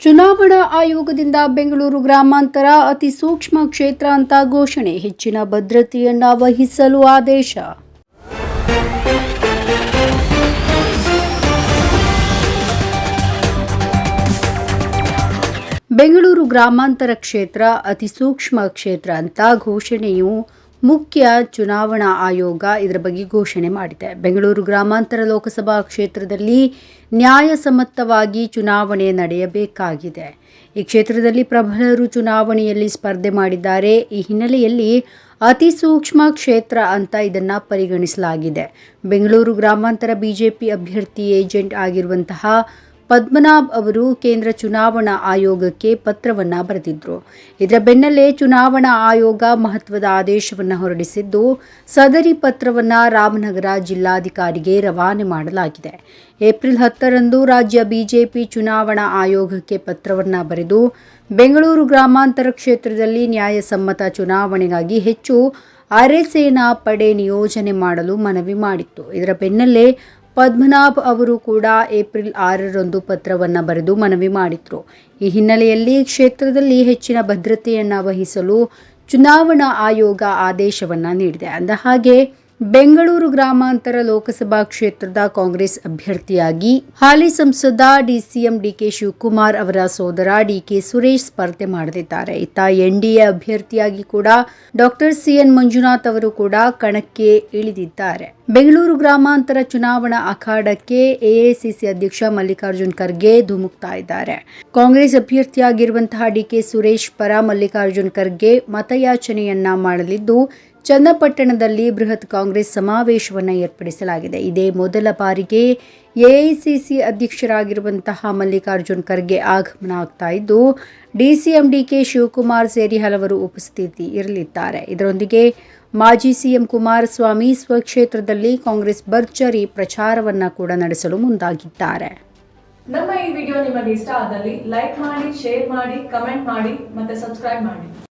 ಚುನಾವಣಾ ಆಯೋಗದಿಂದ ಬೆಂಗಳೂರು ಗ್ರಾಮಾಂತರ ಅತಿ ಸೂಕ್ಷ್ಮ ಕ್ಷೇತ್ರ ಅಂತ ಘೋಷಣೆ, ಹೆಚ್ಚಿನ ಭದ್ರತೆಯನ್ನ ವಹಿಸಲು ಆದೇಶ. ಬೆಂಗಳೂರು ಗ್ರಾಮಾಂತರ ಕ್ಷೇತ್ರ ಅತಿ ಸೂಕ್ಷ್ಮ ಕ್ಷೇತ್ರ ಅಂತ ಘೋಷಣೆಯು ಮುಖ್ಯ ಚುನಾವಣಾ ಆಯೋಗ ಇದರ ಬಗ್ಗೆ ಘೋಷಣೆ ಮಾಡಿದೆ. ಬೆಂಗಳೂರು ಗ್ರಾಮಾಂತರ ಲೋಕಸಭಾ ಕ್ಷೇತ್ರದಲ್ಲಿ ನ್ಯಾಯಸಮ್ಮತವಾಗಿ ಚುನಾವಣೆ ನಡೆಯಬೇಕಾಗಿದೆ. ಈ ಕ್ಷೇತ್ರದಲ್ಲಿ ಪ್ರಬಲರು ಚುನಾವಣೆಯಲ್ಲಿ ಸ್ಪರ್ಧೆ ಮಾಡಿದ್ದಾರೆ. ಈ ಹಿನ್ನೆಲೆಯಲ್ಲಿ ಅತಿ ಸೂಕ್ಷ್ಮ ಕ್ಷೇತ್ರ ಅಂತ ಇದನ್ನು ಪರಿಗಣಿಸಲಾಗಿದೆ. ಬೆಂಗಳೂರು ಗ್ರಾಮಾಂತರ ಬಿಜೆಪಿ ಅಭ್ಯರ್ಥಿ ಏಜೆಂಟ್ ಆಗಿರುವಂತಹ ಪದ್ಮನಾಭ್ ಅವರು ಕೇಂದ್ರ ಚುನಾವಣಾ ಆಯೋಗಕ್ಕೆ ಪತ್ರವನ್ನ ಬರೆದಿದ್ದರು ಇದರ ಬೆನ್ನಲ್ಲೇ ಚುನಾವಣಾ ಆಯೋಗ ಮಹತ್ವದ ಆದೇಶವನ್ನು ಹೊರಡಿಸಿದ್ದು, ಸದರಿ ಪತ್ರವನ್ನ ರಾಮನಗರ ಜಿಲ್ಲಾಧಿಕಾರಿಗೆ ರವಾನೆ ಮಾಡಲಾಗಿದೆ. ಏಪ್ರಿಲ್ ಹತ್ತರಂದು ರಾಜ್ಯ ಬಿಜೆಪಿ ಚುನಾವಣಾ ಆಯೋಗಕ್ಕೆ ಪತ್ರವನ್ನ ಬರೆದು, ಬೆಂಗಳೂರು ಗ್ರಾಮಾಂತರ ಕ್ಷೇತ್ರದಲ್ಲಿ ನ್ಯಾಯಸಮ್ಮತ ಚುನಾವಣೆಗಾಗಿ ಹೆಚ್ಚು ಅರೆಸೇನಾ ಪಡೆ ನಿಯೋಜನೆ ಮಾಡಲು ಮನವಿ ಮಾಡಿತ್ತು. ಇದರ ಬೆನ್ನಲ್ಲೇ ಪದ್ಮನಾಭ್ ಅವರು ಕೂಡ ಏಪ್ರಿಲ್ ಆರರಂದು ಪತ್ರವನ್ನು ಬರೆದು ಮನವಿ ಮಾಡಿದರು. ಈ ಹಿನ್ನೆಲೆಯಲ್ಲಿ ಕ್ಷೇತ್ರದಲ್ಲಿ ಹೆಚ್ಚಿನ ಭದ್ರತೆಯನ್ನು ವಹಿಸಲು ಚುನಾವಣಾ ಆಯೋಗ ಆದೇಶವನ್ನು ನೀಡಿದೆ. ಅಂದ ಹಾಗೆ ಬೆಂಗಳೂರು ಗ್ರಾಮಾಂತರ ಲೋಕಸಭಾ ಕ್ಷೇತ್ರದ ಕಾಂಗ್ರೆಸ್ ಅಭ್ಯರ್ಥಿಯಾಗಿ ಹಾಲಿ ಸಂಸದ ಡಿಸಿಎಂ ಡಿಕೆ ಶಿವಕುಮಾರ್ ಅವರ ಸೋದರ ಡಿಕೆ ಸುರೇಶ್ ಸ್ಪರ್ಧೆ ಮಾಡಲಿದ್ದಾರೆ. ಇತ್ತ ಎನ್ಡಿಎ ಅಭ್ಯರ್ಥಿಯಾಗಿ ಕೂಡ ಡಾಕ್ಟರ್ ಸಿಎನ್ ಮಂಜುನಾಥ್ ಅವರು ಕೂಡ ಕಣಕ್ಕೆ ಇಳಿದಿದ್ದಾರೆ. ಬೆಂಗಳೂರು ಗ್ರಾಮಾಂತರ ಚುನಾವಣಾ ಅಖಾಡಕ್ಕೆ ಎಐಸಿಸಿ ಅಧ್ಯಕ್ಷ ಮಲ್ಲಿಕಾರ್ಜುನ್ ಖರ್ಗೆ ಧುಮುಕ್ತಾ ಇದ್ದಾರೆ ಕಾಂಗ್ರೆಸ್ ಅಭ್ಯರ್ಥಿಯಾಗಿರುವಂತಹ ಡಿಕೆ ಸುರೇಶ್ ಪರ ಮಲ್ಲಿಕಾರ್ಜುನ್ ಖರ್ಗೆ ಮತಯಾಚನೆಯನ್ನ ಮಾಡಲಿದ್ದು ಚನ್ನಪಟ್ಟಣದಲ್ಲಿ ಬೃಹತ್ ಕಾಂಗ್ರೆಸ್ ಸಮಾವೇಶವನ್ನು ಏರ್ಪಡಿಸಲಾಗಿದೆ. ಇದೇ ಮೊದಲ ಬಾರಿಗೆ ಎಐಸಿಸಿ ಅಧ್ಯಕ್ಷರಾಗಿರುವಂತಹ ಮಲ್ಲಿಕಾರ್ಜುನ್ ಖರ್ಗೆ ಆಗಮನ ಆಗ್ತಾ ಇದ್ದು ಡಿಸಿಎಂ ಡಿಕೆ ಶಿವಕುಮಾರ್ ಸೇರಿ ಹಲವರು ಉಪಸ್ಥಿತಿ ಇರಲಿದ್ದಾರೆ. ಇದರೊಂದಿಗೆ ಮಾಜಿ ಸಿಎಂ ಕುಮಾರಸ್ವಾಮಿ ಸ್ವಕ್ಷೇತ್ರದಲ್ಲಿ ಕಾಂಗ್ರೆಸ್ ಭರ್ಜರಿ ಪ್ರಚಾರವನ್ನ ಕೂಡ ನಡೆಸಲು ಮುಂದಾಗಿದ್ದಾರೆ. ನಮ್ಮ ಈ ವಿಡಿಯೋ ನಿಮಗೆ ಇಷ್ಟ ಆದಲ್ಲಿ ಲೈಕ್ ಮಾಡಿ, ಶೇರ್ ಮಾಡಿ, ಕಮೆಂಟ್ ಮಾಡಿ ಮತ್ತೆ ಸಬ್ಸ್ಕ್ರೈಬ್ ಮಾಡಿ.